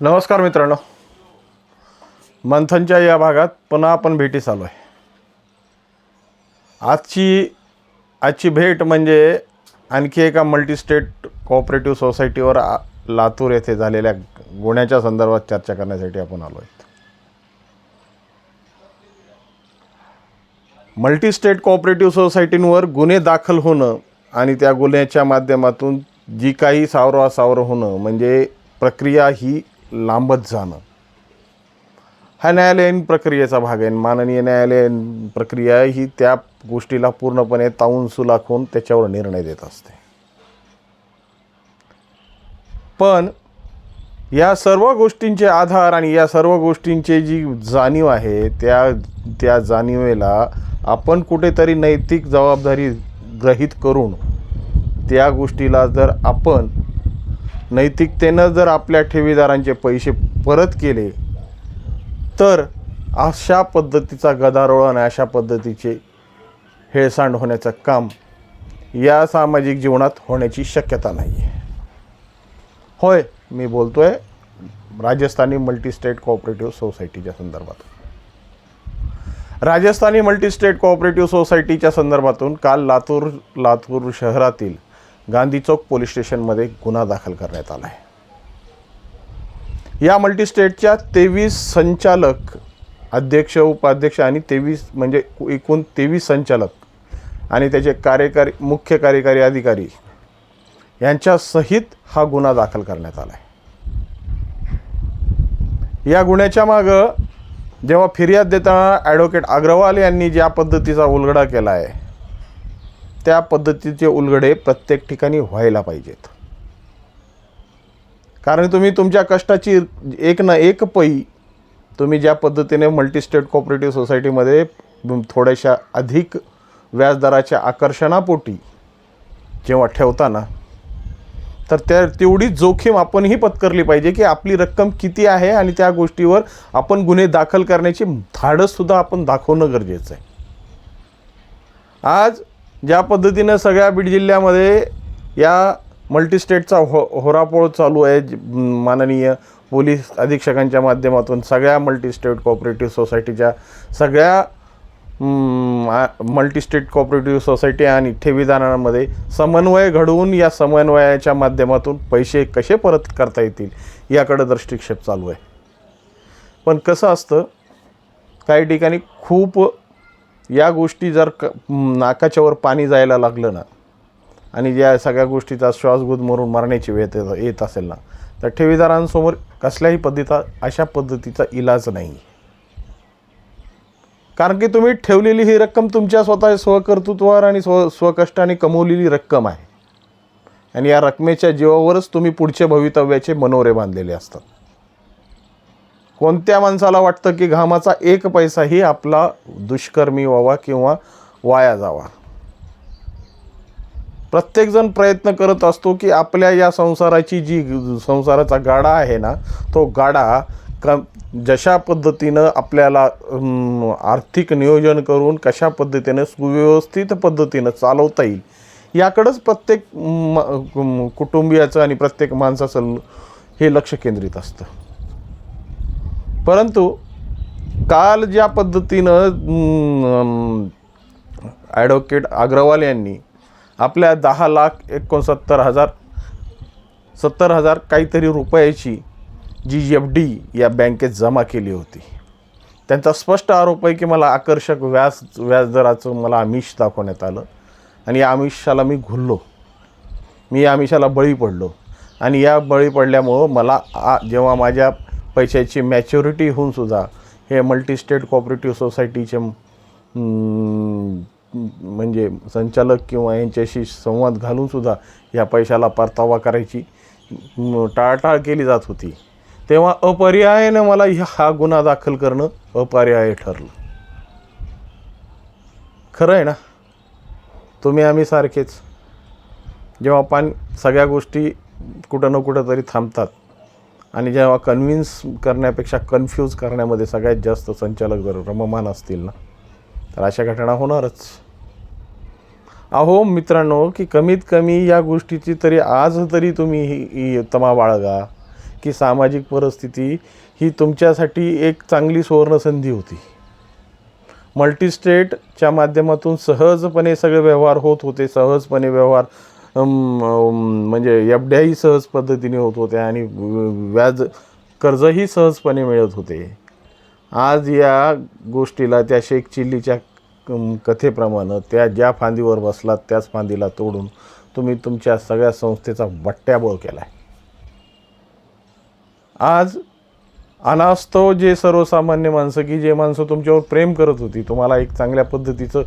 नमस्कार मित्रांनो. मंथनच्या या भागात पुन्हा आपण भेटीस आलो आहे आजची आजची भेट म्हणजे आणखी एका मल्टीस्टेट कोऑपरेटिव्ह सोसायटीवर लातूर येथे झालेल्या गुन्ह्याच्या संदर्भात चर्चा करण्यासाठी आपण आलो आहे मल्टीस्टेट कोऑपरेटिव्ह सोसायटींवर गुन्हे दाखल होणं आणि त्या गुन्ह्याच्या माध्यमातून जी काही सावरवासावर होणं म्हणजे प्रक्रिया ही लांबत जाणं. हा न्यायालयीन प्रक्रियेचा भाग आहे. माननीय न्यायालयीन प्रक्रिया ही त्या गोष्टीला पूर्णपणे ताऊन सुलाखून त्याच्यावर निर्णय देत असते. पण या सर्व गोष्टींचे आधार आणि या सर्व गोष्टींची जी जाणीव आहे त्या त्या जाणीवेला आपण कुठेतरी नैतिक जबाबदारी ग्रहित करून त्या गोष्टीला जर आपण नैतिकतेनं जर आपल्या ठेवीदारांचे पैसे परत केले तर अशा पद्धतीचा गदारोळ आणि अशा पद्धतीचे हेळसांड होण्याचं काम या सामाजिक जीवनात होण्याची शक्यता नाही आहे होय मी बोलतो आहे राजस्थानी मल्टीस्टेट कोऑपरेटिव्ह सोसायटीच्या संदर्भात. राजस्थानी मल्टीस्टेट कोऑपरेटिव्ह सोसायटीच्या संदर्भातून काल लातूर लातूर शहरातील गांधी चौक पोलीस स्टेशनमध्ये गुन्हा दाखल करण्यात आला आहे या मल्टीस्टेटच्या तेवीस संचालक अध्यक्ष उपाध्यक्ष आणि तेवीस म्हणजे एकूण तेवीस संचालक आणि त्याचे कार्यकारी मुख्य कार्यकारी अधिकारी यांच्यासहित हा गुन्हा दाखल करण्यात आला आहे या गुन्ह्याच्या मागं जेव्हा फिर्याद देताना ॲडव्होकेट अग्रवाल यांनी ज्या पद्धतीचा उलगडा केला आहे त्या पद्धतीचे उलगडे प्रत्येक ठिकाणी व्हायला पाहिजेत. कारण तुम्ही तुमच्या कष्टाची एक ना एक पै तुम्ही ज्या पद्धतीने मल्टीस्टेट कोऑपरेटिव्ह सोसायटीमध्ये थोड्याशा अधिक व्याजदराच्या आकर्षणापोटी जेव्हा ठेवताना तर त्या तेवढी जोखीम आपणही पत्करली पाहिजे की आपली रक्कम किती आहे आणि त्या गोष्टीवर आपण गुन्हे दाखल करण्याची धाडससुद्धा आपण दाखवणं गरजेचं आहे. आज ज्या पद्धतीनं सगळ्या बीड जिल्ह्यामध्ये या मल्टीस्टेटचा हो होरापोळ चालू आहे माननीय पोलीस अधीक्षकांच्या माध्यमातून सगळ्या मल्टीस्टेट कॉपरेटिव्ह सोसायटीच्या सगळ्या मल्टीस्टेट कॉपरेटिव्ह सोसायटी आणि ठेवीदारांमध्ये समन्वय घडवून या समन्वयाच्या माध्यमातून पैसे कसे परत करता येतील याकडं दृष्टिक्षेप चालू आहे. पण कसं असतं काही ठिकाणी खूप या गोष्टी जर क नाकाच्या वर पाणी जायला लागलं ना आणि या सगळ्या गोष्टीचा श्वासगुद मरून मरण्याची वेळ येत येत असेल ना तर ठेवीदारांसमोर कसल्याही पद्धतीचा अशा पद्धतीचा इलाज नाही. कारण की तुम्ही ठेवलेली ही रक्कम तुमच्या स्वतः स्वकर्तृत्वावर आणि स्व स्वकष्टाने कमवलेली रक्कम आहे. आणि या रकमेच्या जीवावरच तुम्ही पुढच्या भवितव्याचे मनोरे बांधलेले असतात. कोणत्या माणसाला वाटतं की घामाचा एक पैसाही आपला दुष्कर्मी व्हावा किंवा वाया जावा? प्रत्येकजण प्रयत्न करत असतो की आपल्या या संसाराची जी संसाराचा गाडा आहे ना तो गाडा क जशा पद्धतीनं आपल्याला आर्थिक नियोजन करून कशा पद्धतीनं सुव्यवस्थित पद्धतीनं चालवता येईल याकडंच प्रत्येक म, कुटुंबियाचं आणि प्रत्येक माणसाचं हे लक्ष केंद्रित असतं. परंतु काल ज्या पद्धतीनं ॲडव्होकेट अग्रवाल यांनी आपल्या दहा लाख एकोणसत्तर हजार सत्तर हजार काहीतरी रुपयाची जी एफ डी या बँकेत जमा केली होती. त्यांचा स्पष्ट आरोप आहे की मला आकर्षक व्याज व्याजदराचं मला आमिष दाखवण्यात आलं आणि या आमिषाला मी घुललो. मी या आमिषाला बळी पडलो आणि या बळी पडल्यामुळं मला आ जेव्हा माझ्या पैशाची मॅच्युरिटी होऊन सुद्धा हे मल्टीस्टेट कॉपरेटिव्ह सोसायटीचे म्हणजे संचालक किंवा यांच्याशी संवाद घालूनसुद्धा या पैशाला परतावा करायची टाळटाळ टाळाटाळ केली जात होती. तेव्हा अपर्यायानं मला ह्या- हा गुन्हा दाखल करणं अपर्याय ठरलं. खरं आहे ना? तुम्ही आम्ही सारखेच. जेव्हा पान सगळ्या गोष्टी कुठं ना कुठं तरी थांबतात. आणि जेव्हा कन्व्हिन्स करण्यापेक्षा कन्फ्यूज करण्यामध्ये सगळ्यात जास्त संचालक जर रममान असतील ना तर अशा घटना होणारच. अहो मित्रांनो की कमीत कमी या गोष्टीची तरी आज तरी तुम्ही ही तमा बाळगा की सामाजिक परिस्थिती ही तुमच्यासाठी एक चांगली सुवर्णसंधी होती. मल्टीस्टेटच्या माध्यमातून सहजपणे सगळे व्यवहार होत होते सहजपणे व्यवहार म्हणजे एफ डीआही सहज पद्धतीने होत होत्या आणि व्याज कर्जही सहजपणे मिळत होते. आज या गोष्टीला त्या शेख चिल्लीच्या कथेप्रमाणे त्या ज्या फांदीवर बसलात त्याच फांदीला तोडून तुम्ही तुमच्या सगळ्या संस्थेचा बट्ट्याबोळ केला आहे आज अनास्तव जे सर्वसामान्य माणसं की जे माणसं तुमच्यावर प्रेम करत होती तुम्हाला एक चांगल्या पद्धतीचं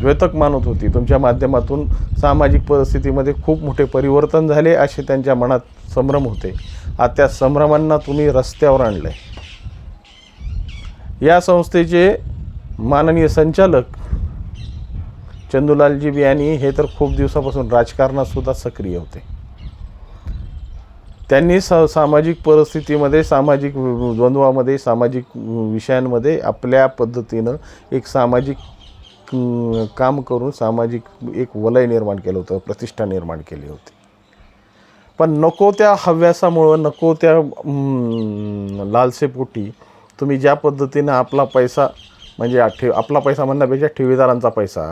द्वेतक मानत होती तुमच्या माध्यमातून सामाजिक परिस्थितीमध्ये खूप मोठे परिवर्तन झाले असे त्यांच्या मनात संभ्रम होते. आता त्या संभ्रमांना तुम्ही रस्त्यावर आणलं या संस्थेचे माननीय संचालक चंदूलालजी बियानी हे तर खूप दिवसापासून राजकारणात सुद्धा सक्रिय होते. त्यांनी स सामाजिक परिस्थितीमध्ये सामाजिक द्वंद्वामध्ये सामाजिक विषयांमध्ये आपल्या पद्धतीनं एक सामाजिक काम करून सामाजिक एक वलय निर्माण केलं होतं प्रतिष्ठा निर्माण केली होती. पण नको त्या हव्यासामुळं नको त्या लालसेपोटी तुम्ही ज्या पद्धतीनं आपला पैसा म्हणजे ठे ठेव आपला पैसा म्हणण्यापेक्षा ठेवीदारांचा पैसा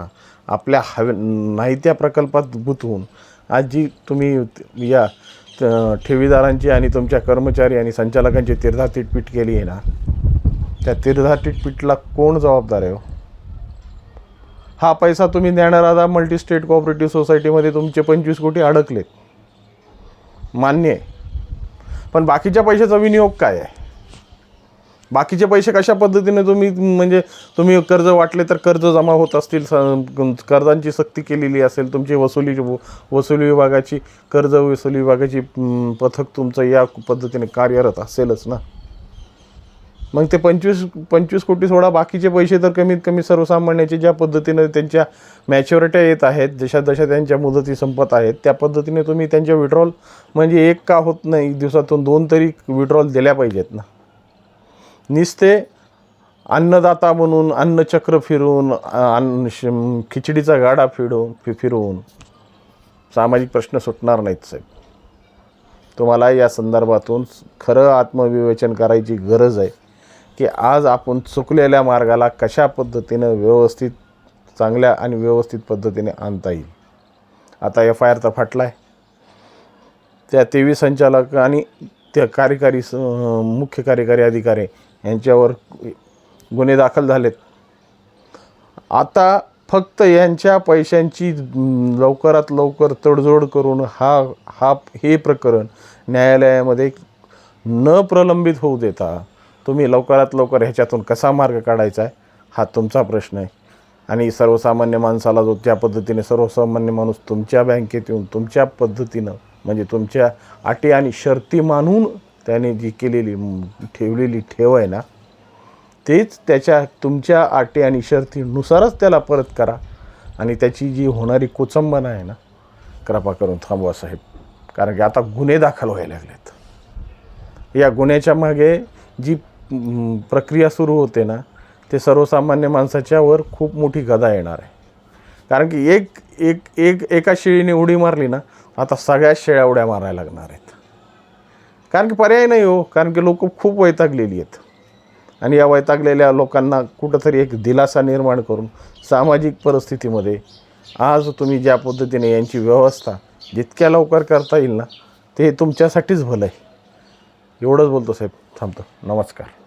आपल्या हवे नाही त्या प्रकल्पात गुंतवून आज जी तुम्ही या ठेवीदारांची आणि तुमच्या कर्मचारी आणि संचालकांची तिरधा तिटपीट केली आहे ना? त्या तिरधा तिटपीटला कोण जबाबदार आहे हो? हा पैसा तुम्ही ज्ञानराधा मल्टी स्टेट कोऑपरेटिव्ह सोसायटीमध्ये तुमचे पंचवीस कोटी अडकलेत. मान्य आहे. पण बाकीच्या पैशाचा विनियोग काय आहे? बाकीचे पैसे कशा पद्धतीने तुम्ही म्हणजे तुम्ही कर्ज वाटले तर कर्ज जमा होत असतील स- कर्जांची सक्ती केलेली असेल तुमची वसुली वसुली विभागाची कर्ज वसुली विभागाची पथक तुमचं या पद्धतीने कार्यरत असेलच ना? मग ते पंचवीस पंचवीस कोटी सोडा बाकीचे पैसे तर कमीत कमी सर्वसामान्याचे ज्या पद्धतीनं त्यांच्या मॅच्युरिट्या येत आहेत जशा जशा त्यांच्या मुदती संपत आहेत त्या पद्धतीने तुम्ही त्यांच्या विड्रॉल म्हणजे एक का होत नाही दिवसातून दोन तरी विड्रॉल दिल्या पाहिजेत ना? निस्ते अन्नदाता म्हणून अन्नचक्र फिरून अन्न श- खिचडीचा गाडा फिडून फि फिरवून सामाजिक प्रश्न सुटणार नाहीत साहेब. तुम्हाला या संदर्भातून खरं आत्मविवेचन करायची गरज आहे की आज आपण चुकलेल्या मार्गाला कशा पद्धतीनं व्यवस्थित चांगल्या आणि व्यवस्थित पद्धतीने आणता येईल. आता एफ आय आर तर फाटला आहे त्या तेवीस संचालक आणि त्या कार्यकारी स मुख्य कार्यकारी अधिकारी यांच्यावर गुन्हे दाखल झालेत. आता फक्त यांच्या पैशांची लवकरात लवकर तडजोड करून हा हा हे प्रकरण न्यायालयामध्ये न प्रलंबित होऊ देता तुम्ही लवकरात लवकर ह्याच्यातून कसा मार्ग काढायचा आहे हा तुमचा प्रश्न आहे. आणि सर्वसामान्य माणसाला जो त्या पद्धतीने सर्वसामान्य माणूस तुमच्या बँकेत येऊन तुमच्या पद्धतीनं म्हणजे तुमच्या अटी आणि शर्ती मानून त्याने जी केलेली ठेवलेली ठेव आहे ना तेच त्याच्या तुमच्या आटे आणि शर्तीनुसारच त्याला परत करा. आणि त्याची जी होणारी कुचंबना आहे ना कृपा करून थांबवा साहेब. कारण की आता गुन्हे दाखल व्हायला लागलेत. या गुन्ह्याच्या मागे जी प्रक्रिया सुरू होते ना ते सर्वसामान्य माणसाच्यावर खूप मोठी गदा येणार आहे. कारण की एक एक एक एका शेळीने उडी मारली ना आता सगळ्या शेळ्या उड्या मारायला लागणार आहेत. कारण की पर्याय नाही हो कारण की लोक खूप वैतागलेली आहेत. आणि या वैतागलेल्या लोकांना कुठंतरी एक दिलासा निर्माण करून सामाजिक परिस्थितीमध्ये आज तुम्ही ज्या पद्धतीने यांची व्यवस्था जितक्या लवकर करता येईल ना ते तुमच्यासाठीच भलं आहे. एवढंच बोलतो साहेब थांबतो. नमस्कार.